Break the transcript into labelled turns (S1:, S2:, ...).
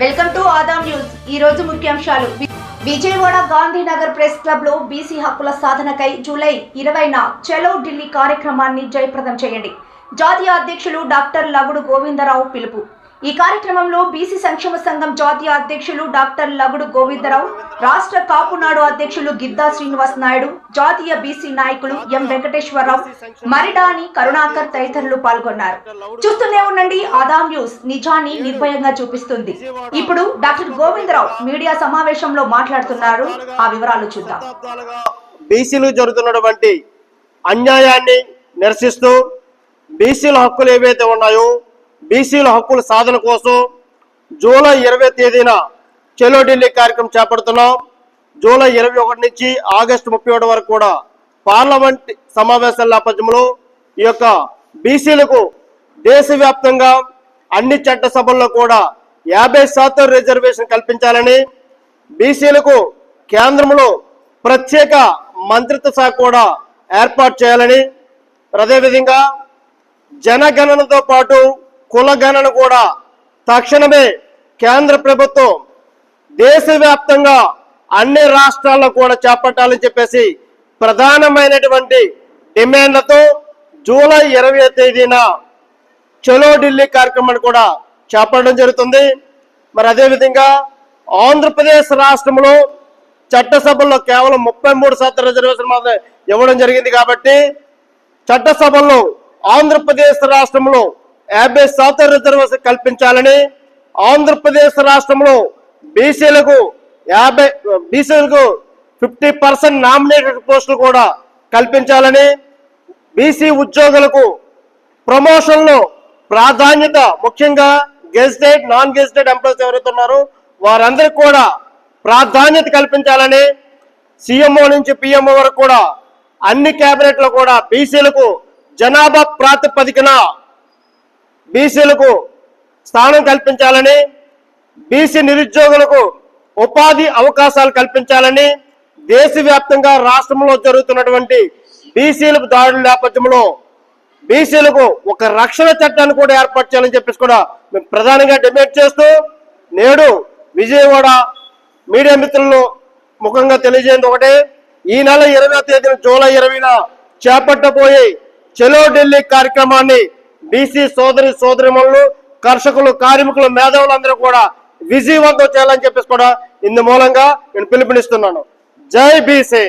S1: Welcome to Adam news. ఈ రోజు ముఖ్యాంశాలు. విజయవాడ గాంధీనగర్ ప్రెస్ క్లబ్లో బీసీ హక్కుల సాధనకై జూలై ఇరవైన చలో ఢిల్లీ కార్యక్రమాన్ని జయప్రదం చేయండి. జాతీయ అధ్యక్షులు డాక్టర్ లవుడు గోవిందరావు పిలుపు. ఈ కార్యక్రమంలో బీసీ సంక్షేమ సంఘం జాతీయ అధ్యక్షులు డాక్టర్ లగుడు గోవిందరావు రాష్ట్ర కాపునాడు అధ్యక్షులు గిద్దా శ్రీనివాస్ నాయుడు జాతీయ బీసీ నాయకులు ఎం వెంకటేశ్వరరావు మరిడాని కరుణాకర్ తదితరులు పాల్గొన్నారు. చూస్తూనే ఉండండి ఆదాం న్యూస్ నిజాన్ని నిర్భయంగా చూపిస్తుంది. ఇప్పుడు డాక్టర్ గోవిందరావు మీడియా సమావేశంలో మాట్లాడుతున్నారు. ఆ వివరాలు చూద్దాం.
S2: బీసీలు జరుగుతున్నటువంటి అన్యాయాన్ని నిరసిస్తూ బీసీల హక్కులు ఏవైతే ఉన్నాయో బీసీల హక్కుల సాధన కోసం జూలై ఇరవై తేదీన చెలో ఢిల్లీ కార్యక్రమం చేపడుతున్నాం. జూలై ఇరవై ఒకటి నుంచి ఆగస్టు ముప్పై ఒకటి వరకు కూడా పార్లమెంట్ సమావేశాల నేపథ్యంలో ఈ యొక్క బీసీలకు దేశవ్యాప్తంగా అన్ని చట్టసభల్లో కూడా యాభై శాతం రిజర్వేషన్ కల్పించాలని బీసీలకు కేంద్రంలో ప్రత్యేక మంత్రిత్వ శాఖ కూడా ఏర్పాటు చేయాలని. అదేవిధంగా జనగణనతో పాటు కులగణన కూడా తక్షణమే కేంద్ర ప్రభుత్వం దేశవ్యాప్తంగా అన్ని రాష్ట్రాల్లో కూడా చేపట్టాలని చెప్పేసి ప్రధానమైనటువంటి డిమాండ్లతో జూలై ఇరవై తేదీన చలో ఢిల్లీ కార్యక్రమాన్ని కూడా చేపట్టడం జరుగుతుంది. మరి అదేవిధంగా ఆంధ్రప్రదేశ్ రాష్ట్రంలో చట్టసభల్లో కేవలం ముప్పై మూడు శాతం రిజర్వేషన్ మాత్రమే ఇవ్వడం జరిగింది కాబట్టి చట్టసభల్లో ఆంధ్రప్రదేశ్ రాష్ట్రంలో యాభై శాతం రిజర్వేషన్ కల్పించాలని ఆంధ్రప్రదేశ్ రాష్ట్రంలో బీసీలకు యాభై బీసీలకు ఫిఫ్టీ పర్సెంట్ నామినేటెడ్ పోస్టులు కూడా కల్పించాలని బీసీ ఉద్యోగులకు ప్రమోషన్లో ప్రాధాన్యత ముఖ్యంగా గెజిటెడ్ నాన్ గెజిటెడ్ ఎంప్లాయీస్ ఎవరైతే ఉన్నారో వారందరికీ కూడా ప్రాధాన్యత కల్పించాలని సీఎంఓ నుంచి పిఎంఓ వరకు కూడా అన్ని క్యాబినెట్లో కూడా బీసీలకు జనాభా ప్రాతిపదికన బీసీలకు స్థానం కల్పించాలని బీసీ నిరుద్యోగులకు ఉపాధి అవకాశాలు కల్పించాలని దేశవ్యాప్తంగా రాష్ట్రంలో జరుగుతున్నటువంటి బీసీలకు దాడుల నేపథ్యంలో బీసీలకు ఒక రక్షణ చట్టాన్ని కూడా ఏర్పాటు చేయాలని చెప్పేసి కూడా మేము ప్రధానంగా డిమాండ్ చేస్తూ నేడు విజయవాడ మీడియా మిత్రులను ముఖంగా తెలియజేయండి ఒకటే. ఈ నెల ఇరవై తేదీన జూలై ఇరవైన చేపట్టబోయే చెలో ఢిల్లీ కార్యక్రమాన్ని బీసీ సోదరి సోదరిమణులు కర్షకులు కార్మికులు మేధావులందరూ కూడా విజయవంతం చేయాలని చెప్పేసి కూడా ఇందు మూలంగా నేను పిలుపునిస్తున్నాను. జై బీసీ!